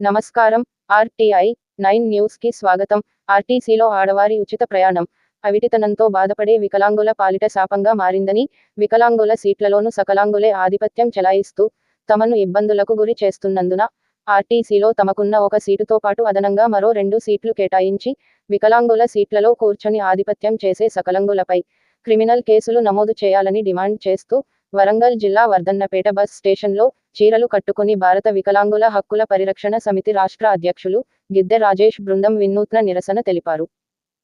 నమస్కారం. RTI nine న్యూస్కి స్వాగతం. ఆర్టీసీలో ఆడవారి ఉచిత ప్రయాణం. అవిటితనంతో బాధపడే వికలాంగుల పాలిట శాపంగా మారిందని వికలాంగుల సీట్లలోనూ సకలాంగులే ఆధిపత్యం చెలాయిస్తూ తమను ఇబ్బందులకు గురి చేస్తున్నందున ఆర్టీసీలో తమకున్న ఒక సీటుతో పాటు అదనంగా మరో రెండు సీట్లు కేటాయించి వికలాంగుల సీట్లలో కూర్చొని ఆధిపత్యం చేసే సకలాంగులపై క్రిమినల్ కేసులు నమోదు చేయాలని డిమాండ్ చేస్తూ వరంగల్ జిల్లా వర్ధన్నపేట బస్ స్టేషన్లో చీరలు కట్టుకుని భారత వికలాంగుల హక్కుల పరిరక్షణ సమితి రాష్ట్ర అధ్యక్షులు గిద్దె రాజేష్ బృందం వినూత్న నిరసన తెలిపారు.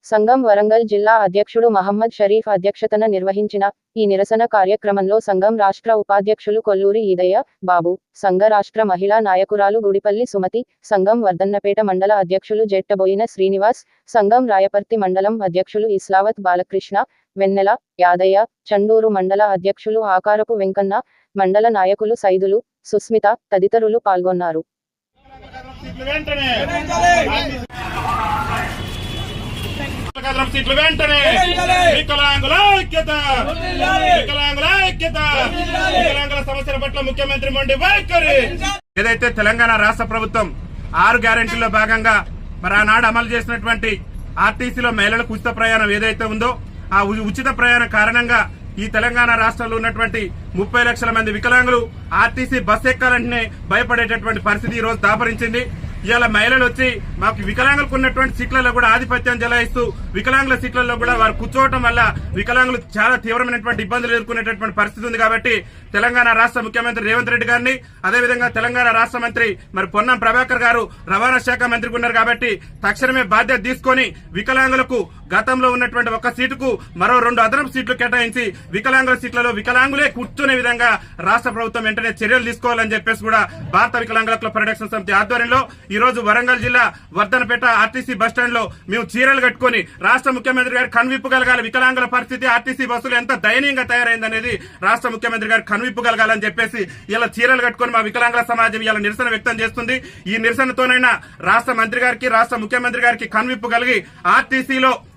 సంఘం వరంగల్ జిల్లా అధ్యక్షుడు మహమ్మద్ షరీఫ్ అధ్యక్షతన నిర్వహించిన ఈ నిరసన కార్యక్రమంలో సంఘం రాష్ట్ర ఉపాధ్యక్షులు కొల్లూరి ఈదయ్య బాబు సంఘ రాష్ట్ర మహిళా నాయకురాలు గుడిపల్లి సుమతి సంఘం వర్ధన్నపేట మండల అధ్యక్షులు జెట్టబోయిన శ్రీనివాస్ సంఘం రాయపర్తి మండలం అధ్యక్షులు ఇస్లావత్ బాలకృష్ణ వెన్నెల యాదయ్య చండూరు మండల అధ్యక్షులు ఆకారపు వెంకన్న మండల నాయకులు సైదులు సుస్మిత తదితరులు పాల్గొన్నారు. సీట్లు వెంటనే వికలాంగుల ఐక్యత వికలాంగుల ఐక్యత వికలాంగుల సమస్యల పట్ల ముఖ్యమంత్రి మొండి వైఖరి ఏదైతే తెలంగాణ రాష్ట్ర ప్రభుత్వం ఆరు గ్యారెంటీలో భాగంగా మరి ఆనాడు అమలు చేసినటువంటి ఆర్టీసీలో మహిళలకు ఉచిత ప్రయాణం ఏదైతే ఉందో ఆ ఉ- ఉచిత ప్రయాణం కారణంగా ఈ తెలంగాణ రాష్ట్రంలో ఉన్నటువంటి ముప్పై లక్షల మంది వికలాంగులు ఆర్టీసీ బస్ ఎక్కాలంటేనే భయపడేటటువంటి పరిస్థితి ఈ రోజు దాపరించింది. ఇవాళ మహిళలు వచ్చి మాకు వికలాంగులకు ఉన్నటువంటి సీట్లలో కూడా ఆధిపత్యం జలాయిస్తూ వికలాంగుల సీట్లలో కూడా వారు కూర్చోవటం వల్ల వికలాంగులు చాలా తీవ్రమైనటువంటి ఇబ్బందులు ఎదుర్కొనేటటువంటి పరిస్థితి ఉంది కాబట్టి తెలంగాణ రాష్ట్ర ముఖ్యమంత్రి రేవంత్ రెడ్డి గారిని అదేవిధంగా తెలంగాణ రాష్ట్ర మంత్రి మరి పొన్నం ప్రభాకర్ గారు రవాణా శాఖ మంత్రి ఉన్నారు కాబట్టి తక్షణమే బాధ్యత తీసుకొని వికలాంగులకు గతంలో ఉన్నటువంటి ఒక సీటుకు మరో రెండు అదనపు సీట్లు కేటాయించి వికలాంగుల సీట్లలో వికలాంగులే కూర్చునే విధంగా రాష్ట్ర ప్రభుత్వం వెంటనే చర్యలు తీసుకోవాలని చెప్పేసి కూడా భారత వికలాంగుల క్లబ్ ప్రొడక్షన్ సమితి ఆధ్వర్యంలో ఈ రోజు వరంగల్ జిల్లా వర్ధనపేట ఆర్టీసీ బస్లో మేము చీరలు కట్టుకొని రాష్ట్ర ముఖ్యమంత్రి గారు కనువిప్పు కలగాలి. వికలాంగుల పరిస్థితి ఆర్టీసీ బస్సులు ఎంత దయనీయంగా తయారైందనేది రాష్ట్ర ముఖ్యమంత్రి గారు కనువిప్పు కలగాలని చెప్పేసి ఇలా చీరలు కట్టుకొని మా వికలాంగుల సమాజం ఇలా నిరసన వ్యక్తం చేస్తుంది. ఈ నిరసనతోనైనా రాష్ట్ర మంత్రి గారికి రాష్ట్ర ముఖ్యమంత్రి గారికి కనువిప్పు కలిగి ఆర్టీసీలో